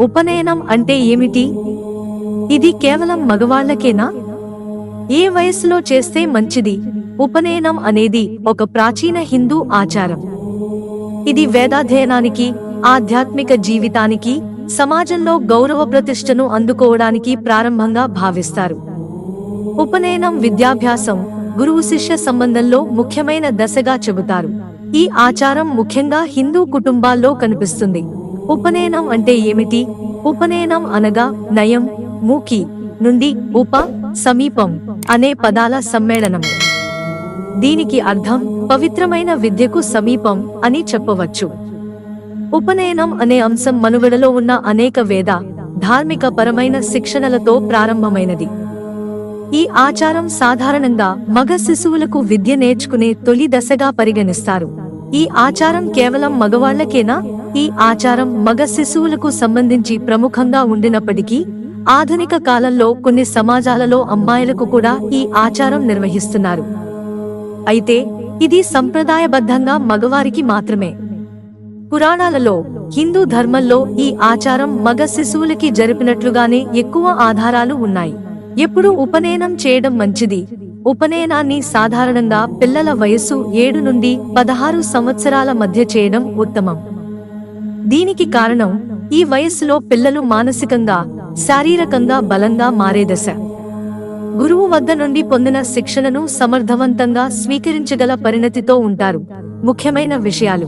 ఉపనయనం అంటే ఏమిటి? ఇది కేవలం మగవాళ్ళకేనా ఏ వయస్సులో చేస్తే మంచిది? ఉపనయనం అనేది ఒక ప్రాచీన హిందూ ఆచారం. ఇది వేదాధ్యయనానికి ఆధ్యాత్మిక జీవితానికి సమాజంలో గౌరవ ప్రతిష్టను అందుకోవడానికి ప్రారంభంగా భావిస్తారు. ఉపనయనం విద్యాభ్యాసం గురువు శిష్య సంబంధంలో ముఖ్యమైన దశగా చెబుతారు. ఈ ఆచారం ముఖ్యంగా హిందూ కుటుంబాల్లో కనిపిస్తుంది. ఉపనయనం అంటే ఏమిటి? ఉపనయనం అనగా నయం మూకి నుండి ఉప సమీపం అనే పదాల సమ్మేళనం. దీనికి అర్థం పవిత్రమైన విద్యకు సమీపం అని చెప్పవచ్చు. ఉపనయనం అనే అంశం మనుగడలో ఉన్న అనేక వేద ధార్మిక పరమైన శిక్షణలతో ప్రారంభమైనది. ఈ ఆచారం సాధారణంగా మగ శిశువులకు విద్య నేర్చుకునే తొలి దశగా పరిగణిస్తారు. ఈ ఆచారం కేవలం మగవాళ్ళకేనా? ఈ ఆచారం మగ శిశువులకు సంబంధించి ప్రముఖంగా ఉండినప్పటికీ ఆధునిక కాలంలో కొన్ని సమాజాలలో అమ్మాయిలకు కూడా ఈ ఆచారం నిర్వహిస్తున్నారు. అయితే ఇది సంప్రదాయబద్ధంగా మగవారికి మాత్రమే. పురాణాలలో హిందూ ధర్మంలో ఈ ఆచారం మగ శిశువులకి జరిపినట్లుగానే ఎక్కువ ఆధారాలు ఉన్నాయి. ఎప్పుడూ ఉపనయనం చేయడం మంచిది. ఉపనయనాన్ని సాధారణంగా పిల్లల వయస్సు ఏడు నుండి పదహారు సంవత్సరాల మధ్య చేయడం ఉత్తమం. దీనికి కారణం ఈ వయస్సులో పిల్లలు మానసికంగా శారీరకంగా బలంగా మారే దశ. గురువు వద్ద నుండి పొందిన శిక్షణను సమర్థవంతంగా స్వీకరించగల పరిణతితో ఉంటారు. ముఖ్యమైన విషయాలు.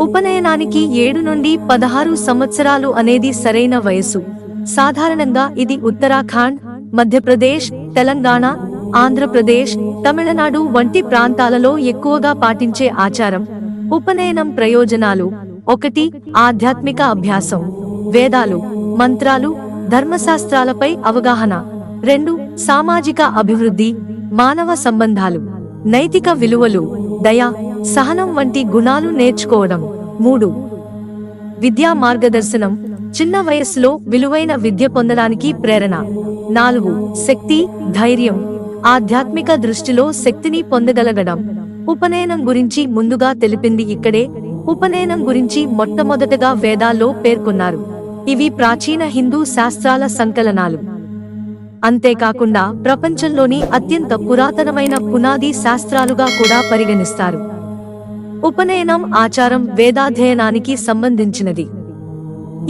ఉపనయనానికి ఏడు నుండి పదహారు సంవత్సరాలు అనేది సరైన వయసు సాధారణంగా ఇది ఉత్తరాఖండ్ మధ్యప్రదేశ్ తెలంగాణ ఆంధ్రప్రదేశ్ తమిళనాడు వంటి ప్రాంతాలలో ఎక్కువగా పాటించే ఆచారం ఉపనయనం ప్రయోజనాలు. ఒకటి ఆధ్యాత్మిక అభ్యాసం. వేదాలు మంత్రాలు ధర్మశాస్త్రాలపై అవగాహన. రెండు సామాజిక అభివృద్ధి మానవ సంబంధాలు. నైతిక విలువలు దయ సహనం వంటి గుణాలు నేర్చుకోవడం. మూడు విద్యా మార్గదర్శనం. చిన్న వయస్సులో విలువైన విద్య పొందడానికి ప్రేరణ. నాలుగు శక్తి ధైర్యం. ఆధ్యాత్మిక దృష్టిలో శక్తిని పొందగలగడం. ఉపనయనం గురించి ముందుగా తెలిపింది ఇక్కడే. ఉపనయనం గురించి మొట్టమొదటగా వేదాల్లో పేర్కొన్నారు. ఇవి ప్రాచీన హిందూ శాస్త్రాల సంకలనాలు. అంతేకాకుండా ప్రపంచంలోని అత్యంత పురాతనమైన పునాది శాస్త్రాలుగా కూడా పరిగణిస్తారు. ఉపనయనం ఆచారం వేదాధ్యయనానికి సంబంధించినది.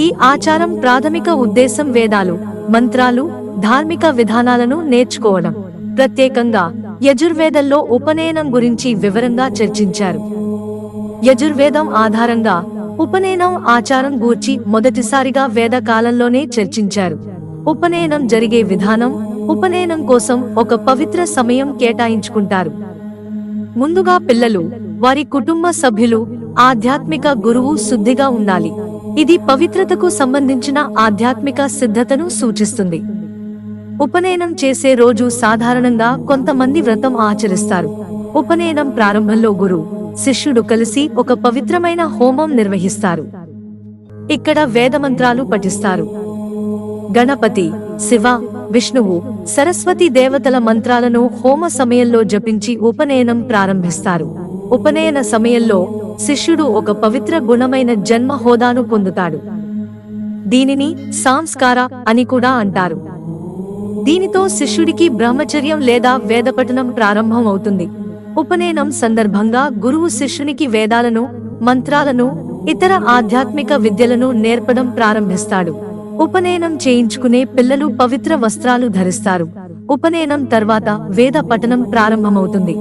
ఈ ఆచారం ప్రాథమిక ఉద్దేశం వేదాలు మంత్రాలు ధార్మిక విధానాలను నేర్చుకోవడం. ప్రత్యేకంగా యజుర్వేదంలో ఉపనయనం గురించి వివరంగా చర్చించారు. యజుర్వేదం ఆధారంగా ఉపనయనం ఆచారం గూర్చి మొదటిసారిగా వేద కాలంలోనే చర్చించారు. ఉపనయనం జరిగే విధానం ఉపనయనం కోసం ఒక పవిత్ర సమయం కేటాయించుకుంటారు. ముందుగా పిల్లలు వారి కుటుంబ సభ్యులు ఆధ్యాత్మిక గురువు శుద్ధిగా ఉండాలి. ఇది పవిత్రతకు సంబంధించిన ఆధ్యాత్మిక సిద్ధతను సూచిస్తుంది. ఉపనయనం చేసే రోజు సాధారణంగా కొంతమంది వ్రతం ఆచరిస్తారు. ఉపనయనం ప్రారంభంలో గురు శిష్యుడు కలిసి ఒక పవిత్రమైన హోమం నిర్వహిస్తారు. ఇక్కడ వేదమంత్రాలు పఠిస్తారు. గణపతి శివ విష్ణువు సరస్వతి దేవతల మంత్రాలను హోమ సమయంలో జపించి ఉపనయనం ప్రారంభిస్తారు. ఉపనయన సమయంలో శిష్యుడు ఒక పవిత్ర గుణమైన జన్మ హోదాను పొందుతాడు. దీనిని సాంస్కార అని కూడా అంటారు. దీనితో శిష్యుడికి బ్రహ్మచర్యం లేదా వేదపఠనం ప్రారంభం అవుతుంది ఉపనయనం సందర్భంగా గురువు శిష్యునికి వేదాలను మంత్రాలను ఇతర ఆధ్యాత్మిక విద్యలను నేర్పడం ప్రారంభిస్తాడు. ఉపనయనం చేయించుకునే పిల్లలు పవిత్ర వస్త్రాలు ధరిస్తారు. ఉపనయనం తర్వాత వేద పఠనం ప్రారంభమవుతుంది.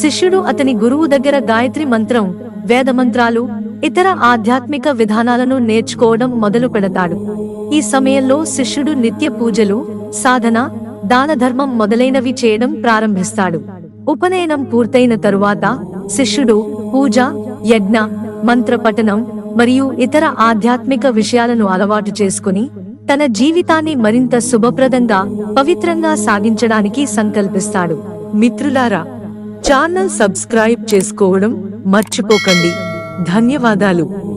శిష్యుడు అతని గురువు దగ్గర గాయత్రి మంత్రం వేద మంత్రాలు ఇతర ఆధ్యాత్మిక విధానాలను నేర్చుకోవడం మొదలు పెడతాడు ఈ సమయంలో శిష్యుడు నిత్య పూజలు సాధన దాన ధర్మం మొదలైనవి చేయడం ప్రారంభిస్తాడు. ఉపనయనం పూర్తయిన తరువాత శిష్యుడు పూజ యజ్ఞ మంత్ర పఠనం మరియు ఇతర ఆధ్యాత్మిక విషయాలను అలవాటు చేసుకుని తన జీవితాన్ని మరింత శుభప్రదంగా పవిత్రంగా సాగించడానికి సంకల్పిస్తాడు. మిత్రులారా ఛానల్ సబ్స్క్రైబ్ చేసుకోవడం మర్చిపోకండి. ధన్యవాదాలు.